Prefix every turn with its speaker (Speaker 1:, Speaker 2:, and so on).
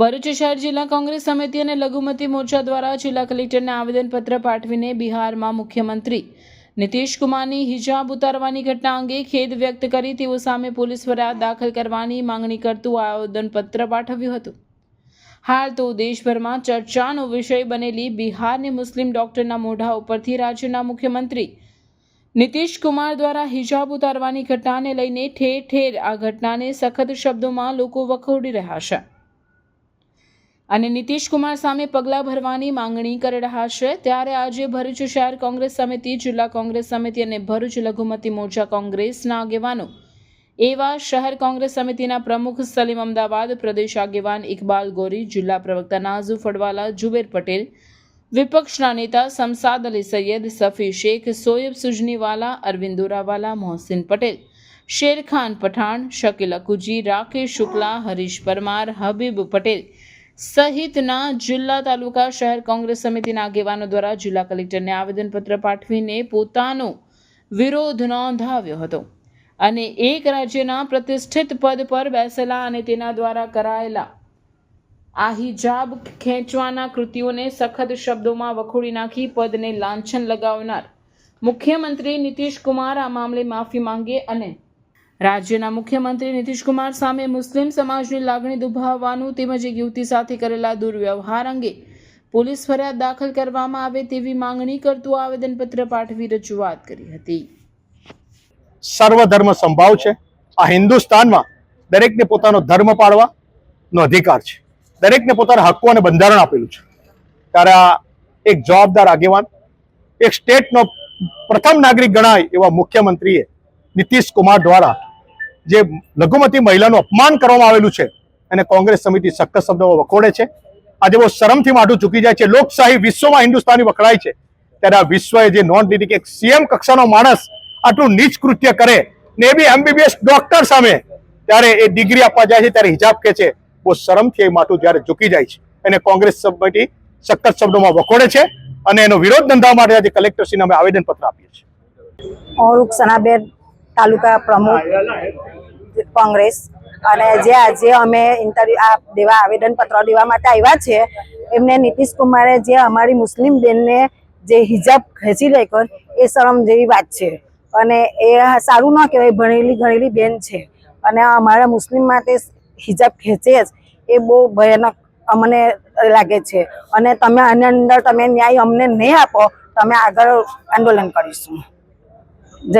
Speaker 1: ભરૂચ શહેર જિલ્લા કોંગ્રેસ સમિતિ અને લઘુમતી મોરચા દ્વારા જિલ્લા કલેક્ટરને આવેદનપત્ર પાઠવીને બિહારમાં મુખ્યમંત્રી નીતિશ કુમારની હિજાબ ઉતારવાની ઘટના અંગે ખેદ વ્યક્ત કરી તેઓ સામે પોલીસ ફરિયાદ દાખલ કરવાની માંગણી કરતું આવેદનપત્ર પાઠવ્યું હતું. હાલ તો દેશભરમાં ચર્ચાનો વિષય બનેલી બિહારની મુસ્લિમ ડોક્ટરના મોઢા ઉપરથી રાજ્યના મુખ્યમંત્રી નીતિશ કુમાર દ્વારા હિજાબ ઉતારવાની ઘટનાને લઈને ઠેર ઠેર આ ઘટનાને સખત શબ્દોમાં લોકો વખોડી રહ્યા છે. અને નીતિશ કુમાર સામે પગલાં ભરવાની માંગણી કરી રહ્યા છે. ત્યારે આજે ભરૂચ શહેર કોંગ્રેસ સમિતિ, જિલ્લા કોંગ્રેસ સમિતિ અને ભરૂચ લઘુમતી મોરચા કોંગ્રેસના આગેવાનો. એવા શહેર કોંગ્રેસ સમિતિના પ્રમુખ સલીમ અમદાવાદ, પ્રદેશ આગેવાન ઇકબાલ ગોરી, જિલ્લા પ્રવક્તા નાઝુ ફડવાલા જુબેર પટેલ, વિપક્ષના નેતા સમસાદ અલી સૈયદ, સફી શેખ, સોયબ સુજનીવાલા, અરવિંદ દોરાવાલા, મોહસિન પટેલ, શેરખાન પઠાણ, શકીલ અકુજી, રાકેશ શુક્લા, હરીશ પરમાર, હબીબ પટેલ સહિતના જિલ્લા તાલુકા શહેર કોંગ્રેસ સમિતિના આગેવાનો દ્વારા જિલ્લા કલેક્ટરને આવેદનપત્ર પાઠવીને પોતાનો વિરોધ નોંધાવ્યો હતો અને એક રાજ્યના પ્રતિષ્ઠિત પદ પર બેસેલા અને તેના દ્વારા કરાયેલા આ હિજાબ ખેંચવાના કૃતિઓને સખત શબ્દોમાં વખોડી નાખી પદને લાંછન લગાવનાર મુખ્યમંત્રી નીતિશ કુમાર આ મામલે માફી માંગે અને રાજ્યના મુખ્યમંત્રી નીતિશકુમાર સામે મુસ્લિમ સમાજની લાગણી દુભાવવાનું તેમજ એક યુવતી સાથે કરેલા દુર્વ્યવહાર અંગે પોલીસ ફરિયાદ દાખલ કરવામાં આવે તેવી માંગણી કરતું આવેદનપત્ર પાઠવી રજૂઆત કરી હતી.
Speaker 2: સર્વધર્મ સંભાવ છે. આ હિન્દુસ્તાનમાં દરેકને પોતાનો ધર્મ પાળવાનો અધિકાર છે. દરેકને પોતાના હક્કો અને બંધારણ આપેલું છે. ત્યારે આ એક જવાબદાર આગેવાન, એક સ્ટેટનો પ્રથમ નાગરિક ગણાય એવા મુખ્યમંત્રીએ નીતિશ કુમાર દ્વારા જે લઘુમતી મહિલાનું અપમાન કરવામાં આવેલું છે અને કોંગ્રેસ સમિતિ સખત શબ્દોમાં વખોડે છે. આજે બહુ શરમથી માઠું ચૂકી જાય છે. લોકશાહી વિશ્વમાં હિન્દુસ્તાની વખણાય છે. ત્યારે આ વિશ્વએ જે નોંધ લીધી કે એક સીએમ કક્ષાનો માણસ આટલું નીચ કૃત્ય કરે ને એ બી એમબીબીએસ ડોક્ટર સામે ત્યારે એ ડિગ્રી આપવા જાય છે, ત્યારે હિજાબ કે છે. બહુ શરમથી એ માટું જ્યારે ચૂકી જાય છે. એને કોંગ્રેસ સમિતિ સખત શબ્દોમાં વખોડે છે અને એનો વિરોધ નોંધવા માટે આજે કલેક્ટરશ્રીને અમે આવેદનપત્ર આપીએ છીએ.
Speaker 3: હું રૂકસનાબેન તાલુકા પ્રમુખ કોંગ્રેસ. અને જે આજે અમે ઇન્ટરવ્યુ આ દેવા, આવેદનપત્ર દેવા માટે આવ્યા છે, એમને નીતિશ કુમારે જે અમારી મુસ્લિમ બેનને જે હિજાબ ખેંચી રાખ્યો એ શરમ જેવી વાત છે. અને એ સારું ન કહેવાય, ભણેલી ગણેલી બેન છે. અને અમારા મુસ્લિમ માટે હિજાબ ખેંચે જ, એ બહુ ભયાનક અમને લાગે છે. અને તમે આની અંદર તમે ન્યાય અમને નહીં આપો તમે આગળ આંદોલન કરીશું.